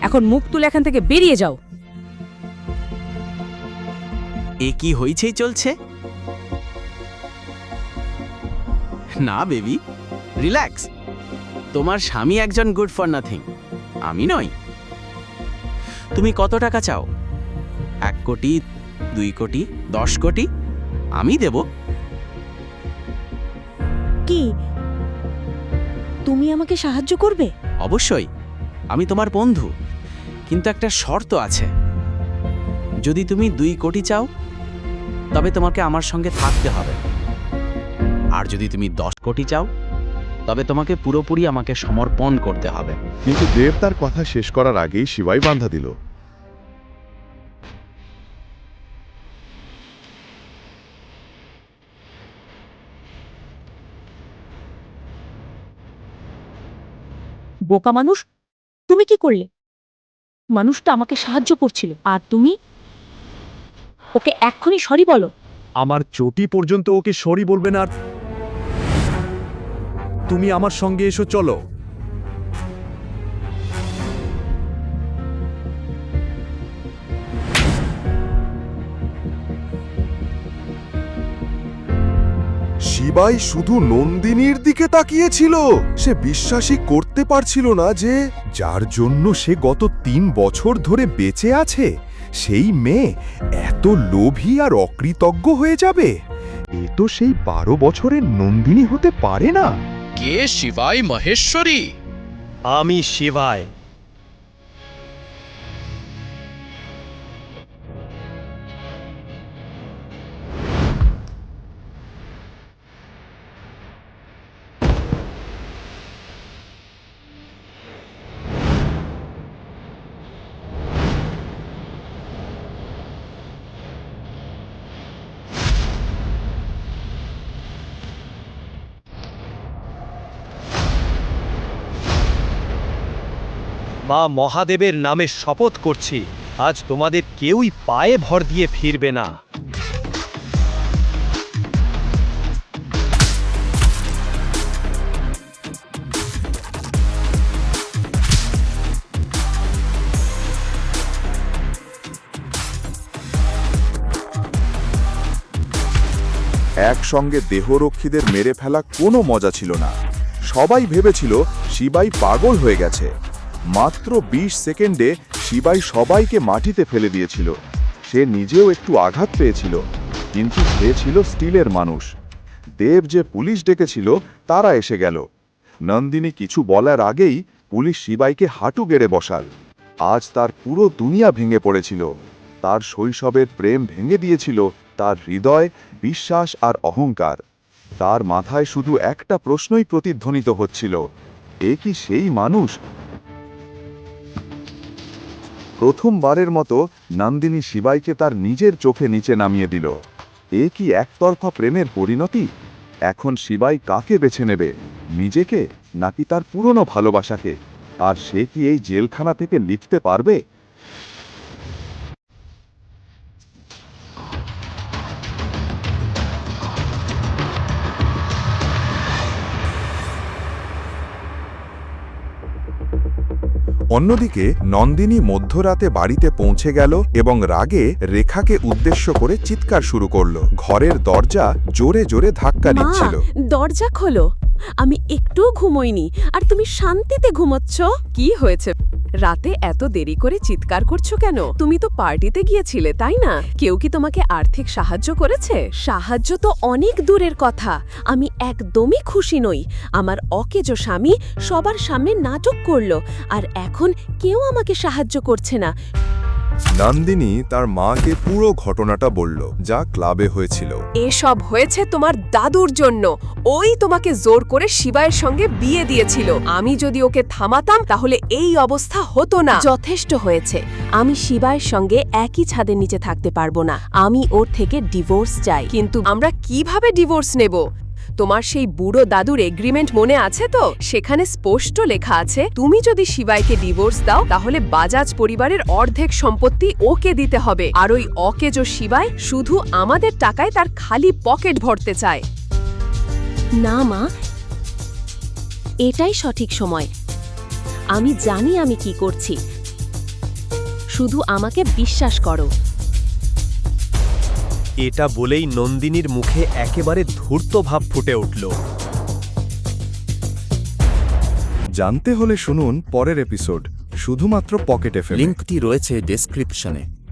এখন মুখ তুলে এখান থেকে বেরিয়ে যাও। এ কি হইছেই চলছে? না বেবি। রিল্যাক্স। তোমার স্বামী একজন গুড ফর নাথিং। আমি নই। তুমি কত টাকা চাও? এক কোটি দুই কোটি দশ কোটি? আমি দেব। কি? তুমি আমাকে সাহায্য করবে? অবশ্যই। আমি তোমার বন্ধু। কিন্তু একটা শর্ত আছে। যদি তুমি দুই কোটি চাও তবে তোমাকে আমার সঙ্গে থাকতে হবে। আর যদি তুমি দশ কোটি চাও তবে তোমাকে পুরোপুরি আমাকে সমর্পণ করতে হবে। কিন্তু দেব তার কথা শেষ করার আগেই শিবাই বাধা দিল। বোকা মানুষ তুমি কি করলে? মানুষটা আমাকে সাহায্য করছিল। আর তুমি? ওকে এক্ষুনি সরি বলো। আমার চটি পর্যন্ত ওকে সরি বলবে না তুমি আমার সঙ্গে এসো, চলো। শিবাই শুধু নন্দিনীর দিকে তাকিয়েছিল। সে বিশ্বাসই করতে পারছিল না যে যার জন্য সে গত তিন বছর ধরে বেঁচে আছে সেই মেয়ে এত লোভী আর অকৃতজ্ঞ হয়ে যাবে। এ তো সেই বারো বছরের নন্দিনী হতে পারে না। কে শিবাই মহেশ্বরী? আমি শিবায় মা মহাদেবের নামে শপথ করছি, আজ তোমাদের কেউই পায়ে ভর দিয়ে ফিরবে না। একসঙ্গে দেহরক্ষীদের মেরে ফেলা কোনো মজা ছিল না। সবাই ভেবেছিল, শিবাই পাগল হয়ে গেছে। মাত্র ২০ সেকেন্ডে শিবাই সবাইকে মাটিতে ফেলে দিয়েছিল। সে নিজেও একটু আঘাত পেয়েছিল, কিন্তু সে ছিল স্টিলের মানুষ। দেব যে পুলিশ ডেকেছিল, তারা এসে গেল। নন্দিনী কিছু বলার আগেই পুলিশ শিবাইকে হাঁটু গেড়ে বসাল। আজ তার পুরো দুনিয়া ভেঙে পড়েছিল। তার শৈশবের প্রেম ভেঙে দিয়েছিল তার হৃদয়, বিশ্বাস আর অহংকার। তার মাথায় শুধু একটা প্রশ্নই প্রতিধ্বনিত হচ্ছিল, এ কি সেই মানুষ প্রথমবারের মতো নন্দিনী শিবাইকে তার নিজের চোখে নিচে নামিয়ে দিল। এ কি একতরফা প্রেমের পরিণতি? এখন শিবাই কাকে বেছে নেবে? নিজেকে নাকি তার পুরনো ভালোবাসাকে? আর সে কি এই জেলখানা থেকে লিখতে পারবে? অন্যদিকে নন্দিনী মধ্যরাতে বাড়িতে পৌঁছে গেল এবং রাগে রেখাকে উদ্দেশ্য করে চিৎকার শুরু করল। ঘরের দরজা জোরে জোরে ধাক্কা দিচ্ছিল। দরজা খোলো। আমি একটু ঘুমোইনি। আর তুমি শান্তিতে ঘুমোচ্ছ? কি হয়েছে? রাতে এত দেরি করে চিৎকার করছ কেন? তুমি তো পার্টিতে গিয়েছিলে, তাই না? কেউ কি তোমাকে আর্থিক সাহায্য করেছে? সাহায্য তো অনেক দূরের কথা। আমি একদমই খুশি নই। আমার অকেজ স্বামী সবার সামনে নাটক করল, আর এখন কেউ আমাকে সাহায্য করছে না। নন্দিনী তার মাকে পুরো ঘটনাটা বলল, যা ক্লাবে হয়েছিল। এসব হয়েছে তোমার দাদুর জন্য। ওই তোমাকে জোর করে শিবায়ের সঙ্গে বিয়ে দিয়েছিল। আমি যদি ওকে থামাতাম, তাহলে এই অবস্থা হতো না। যথেষ্ট হয়েছে। আমি শিবায়ের সঙ্গে একই ছাদের নিচে থাকতে পারব না। আমি ওর থেকে ডিভোর্স চাই। কিন্তু আমরা কীভাবে ডিভোর্স নেব? তোমার সেই বুড়ো দাদুর এগ্রিমেন্ট মনে আছে তো? সেখানে স্পষ্ট লেখা আছে, তুমি যদি শিবাইকে ডিভোর্স দাও, তাহলে বাজাজ পরিবারের অর্ধেক সম্পত্তি ওকে দিতে হবে। আর ওই অকেজো শিবাই শুধু আমাদের টাকায় তার খালি পকেট ভরতে চায়। না, মা। এটাই সঠিক সময়। আমি জানি আমি কি করছি। শুধু আমাকে বিশ্বাস করো। এটা বলেই নন্দিনীর মুখে একেবারে ধূর্ত ভাব ফুটে উঠল। জানতে হলে শুনুন পরের এপিসোড শুধুমাত্র পকেটে ফেলে লিঙ্কটি রয়েছে ডেসক্রিপশনে।